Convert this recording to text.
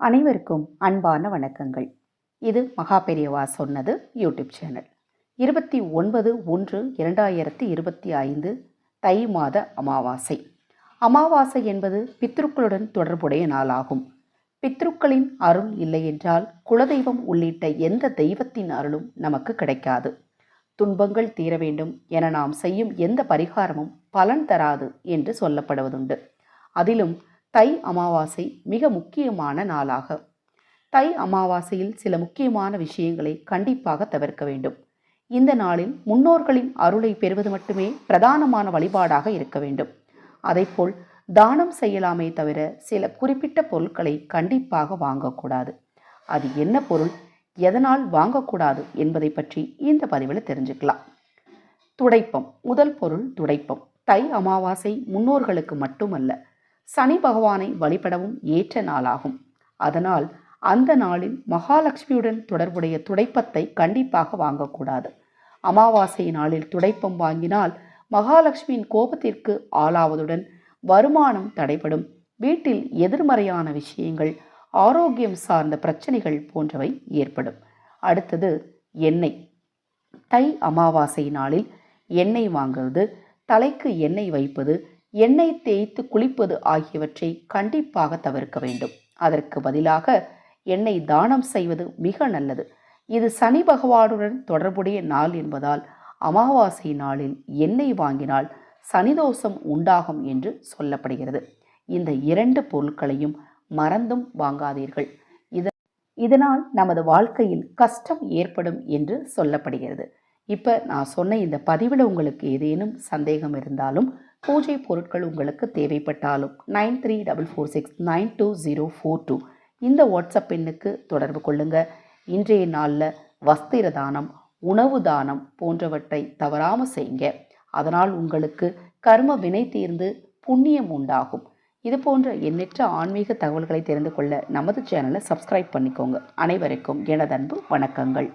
அனைவருக்கும் அன்பான வணக்கங்கள். இது மகா பெரியவா சொன்னது யூடியூப் சேனல். இருபத்தி ஒன்பது ஒன்று இரண்டாயிரத்தி இருபத்தி ஐந்து தை மாத அமாவாசை. அமாவாசை என்பது பித்ருக்களுடன் தொடர்புடைய நாளாகும். பித்ருக்களின் அருள் இல்லை என்றால் குலதெய்வம் உள்ளிட்ட எந்த தெய்வத்தின் அருளும் நமக்கு கிடைக்காது. துன்பங்கள் தீர வேண்டும் என நாம் செய்யும் எந்த பரிகாரமும் பலன் தராது என்று சொல்லப்படுவதுண்டு. அதிலும் தை அமாவாசை மிக முக்கியமான நாளாக. தை அமாவாசையில் சில முக்கியமான விஷயங்களை கண்டிப்பாக தவிர்க்க வேண்டும். இந்த நாளில் முன்னோர்களின் அருளை பெறுவது மட்டுமே பிரதானமான வழிபாடாக இருக்க வேண்டும். அதைப்போல் தானம் செய்யலாமே தவிர சில குறிப்பிட்ட பொருட்களை கண்டிப்பாக வாங்கக்கூடாது. அது என்ன பொருள் எதனால் வாங்கக்கூடாது என்பதை பற்றி இந்த பதிவில் தெரிஞ்சுக்கலாம். துடைப்பம் முதல் பொருள் துடைப்பம். தை அமாவாசை முன்னோர்களுக்கு மட்டுமல்ல சனி பகவானை வழிபடவும் ஏற்ற நாளாகும். அதனால் அந்த நாளில் மகாலட்சுமியுடன் தொடர்புடைய துடைப்பத்தை கண்டிப்பாக வாங்கக்கூடாது. அமாவாசை நாளில் துடைப்பம் வாங்கினால் மகாலட்சுமியின் கோபத்திற்கு ஆளாவதுடன் வருமானம் தடைபடும். வீட்டில் எதிர்மறையான விஷயங்கள் ஆரோக்கியம் சார்ந்த பிரச்சனைகள் போன்றவை ஏற்படும். அடுத்தது எண்ணெய். தை அமாவாசை நாளில் எண்ணெய் வாங்குவது தலைக்கு எண்ணெய் வைப்பது எண்ணெய் தேய்த்து குளிப்பது ஆகியவற்றை கண்டிப்பாக தவிர்க்க வேண்டும். அதற்கு பதிலாக எண்ணெய் தானம் செய்வது மிக நல்லது. இது சனி பகவானுடன் தொடர்புடைய நாள் என்பதால் அமாவாசை நாளில் எண்ணெய் வாங்கினால் சனிதோஷம் உண்டாகும் என்று சொல்லப்படுகிறது. இந்த இரண்டு பொருட்களையும் மறந்தும் வாங்காதீர்கள். இது இதனால் நமது வாழ்க்கையில் கஷ்டம் ஏற்படும் என்று சொல்லப்படுகிறது. இப்போ நான் சொன்ன இந்த பதிவில் உங்களுக்கு ஏதேனும் சந்தேகம் இருந்தாலும் பூஜை பொருட்கள் உங்களுக்கு தேவைப்பட்டாலும் nine three double four six nine two zero four two இந்த வாட்ஸ்அப் எண்ணுக்கு தொடர்பு கொள்ளுங்கள் இன்றைய நாளில் வஸ்திர தானம் உணவு தானம் போன்றவற்றை தவறாமல் செய்யுங்க. அதனால் உங்களுக்கு கர்ம வினை தீர்ந்து புண்ணியம் உண்டாகும். இது போன்ற எண்ணற்ற ஆன்மீக தகவல்களை தெரிந்து கொள்ள நமது சேனலை சப்ஸ்கிரைப் பண்ணிக்கோங்க. அனைவருக்கும் எனதன்பு வணக்கங்கள்.